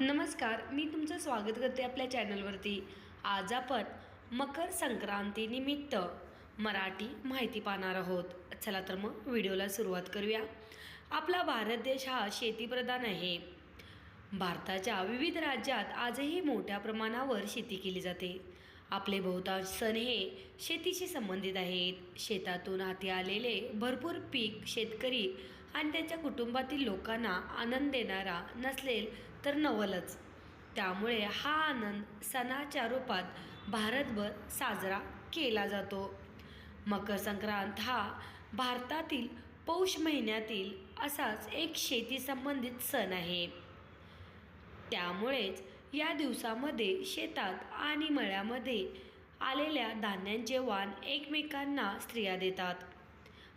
नमस्कार मी तुमचं स्वागत करते आपल्या चॅनलवरती. आज आपण मकर संक्रांतीनिमित्त मराठी माहिती पाहणार आहोत. चला तर मग व्हिडिओला सुरुवात करूया. आपला भारत देश हा शेतीप्रधान आहे. भारताच्या विविध राज्यात आजही मोठ्या प्रमाणावर शेती केली जाते. आपले बहुतांश सण हे शेतीशी संबंधित आहेत. शेतातून हाती आलेले भरपूर पीक शेतकरी आणि त्याच्या कुटुंबातील लोकांना आनंद देणारा नसलेल तर नवलच. त्यामुळे हा आनंद सणाच्या रूपात भारतभर साजरा केला जातो. मकर संक्रांत हा भारतातील पौष महिन्यातील असाच एक शेती संबंधित सण आहे. त्यामुळेच या दिवसामध्ये शेतात आणि मळ्यामध्ये आलेल्या धान्यांचे वाण एकमेकांना स्त्रिया देतात.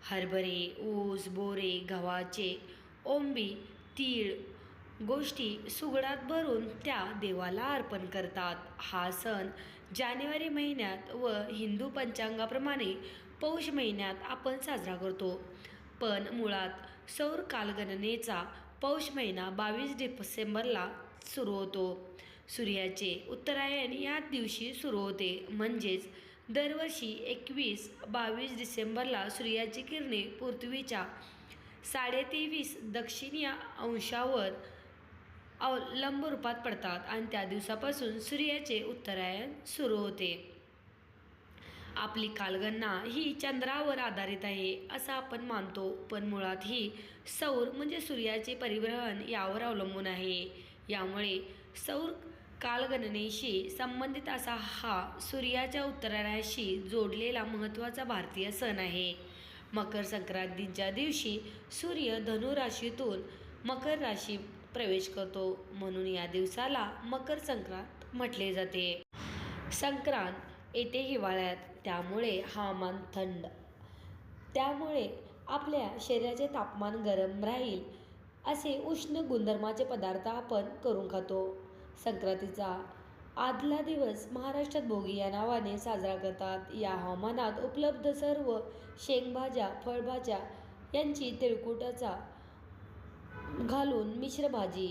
हरभरे ऊस बोरे गव्हाचे ओंबी तीळ गोष्टी सुगडात भरून त्या देवाला अर्पण करतात. हा सण जानेवारी महिन्यात व हिंदू पंचांगाप्रमाणे पौष महिन्यात आपण साजरा करतो. पण मुळात सौर कालगणनेचा पौष महिना बावीस डिसेंबरला सुरू होतो. सूर्याचे उत्तरायण या दिवशी सुरू होते. म्हणजेच दरवर्षी एकवीस बावीस डिसेंबरला सूर्याची किरणे पृथ्वीच्या साडेतेवीस दक्षिणीय अंशावर अवलंब रूपात पडतात आणि त्या दिवसापासून सूर्याचे उत्तरायण सुरू होते. आपली कालगणना ही चंद्रावर आधारित आहे असं आपण मानतो पण मुळात ही सौर म्हणजे सूर्याचे परिवहन यावर अवलंबून आहे. यामुळे सौर कालगणनेशी संबंधित असा हा सूर्याच्या उत्तरायणाशी जोडलेला महत्त्वाचा भारतीय सण आहे. मकर संक्रांतीच्या दिवशी सूर्य धनुराशीतून मकर राशी प्रवेश करतो. म्हणून या दिवसाला मकर संक्रांत म्हटले जाते. संक्रांत येते हिवाळ्यात त्यामुळे हवामान थंड. त्यामुळे आपल्या शरीराचे तापमान गरम राहील असे उष्ण गुणधर्माचे पदार्थ आपण करून खातो. संक्रांतीचा. आदला दिवस महाराष्ट्रात भोगी या नावाने साजरा करतात. या हवामानात उपलब्ध सर्व शेंगभाज्या फळभाज्या यांची तिळकुटाचा घालून मिश्र भाजी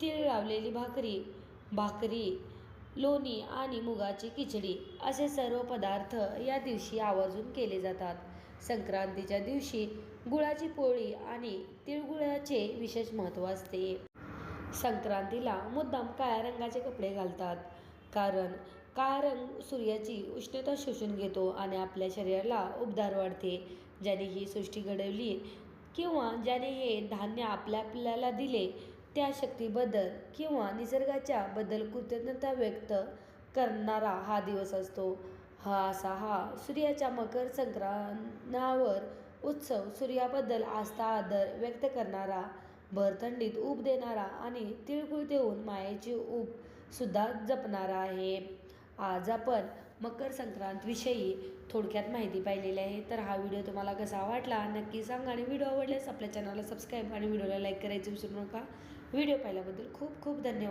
तीळ लावलेली भाकरी भाकरी लोणी आणि मुगाची खिचडी असे सर्व पदार्थ या दिवशी आवर्जून केले जातात. संक्रांतीच्या दिवशी गुळाची पोळी आणि तिळगुळाचे विशेष महत्त्व असते. संक्रांतीला मुद्दाम काळ्या रंगाचे कपडे घालतात. कारण काळा रंग सूर्याची उष्णता शोषून घेतो आणि आपल्या शरीराला उबदार वाढते. ज्याने ही सृष्टी घडवली किंवा ज्याने हे धान्य आपल्या आपल्याला दिले त्या शक्तीबद्दल किंवा निसर्गाच्या बद्दल कृतज्ञता व्यक्त करणारा हा दिवस असतो. हा असा हा सूर्याच्या मकर संक्रांतावर उत्सव सूर्याबद्दल आस्था आदर व्यक्त करणारा भरथंडीत ऊब देणारा आणि तिळगुळ देऊन मायेची ऊब सुद्धा जपणारा आहे. आज आपण मकर संक्रांतविषयी थोडक्यात माहिती पाहिलेली आहे. तर हा व्हिडिओ तुम्हाला कसा वाटला नक्की सांगा आणि व्हिडिओ आवडल्यास आपल्या चॅनलला सबस्क्राईब आणि व्हिडिओला लाईक करायचं विसरू नका. व्हिडिओ पाहिल्याबद्दल खूप खूप धन्यवाद.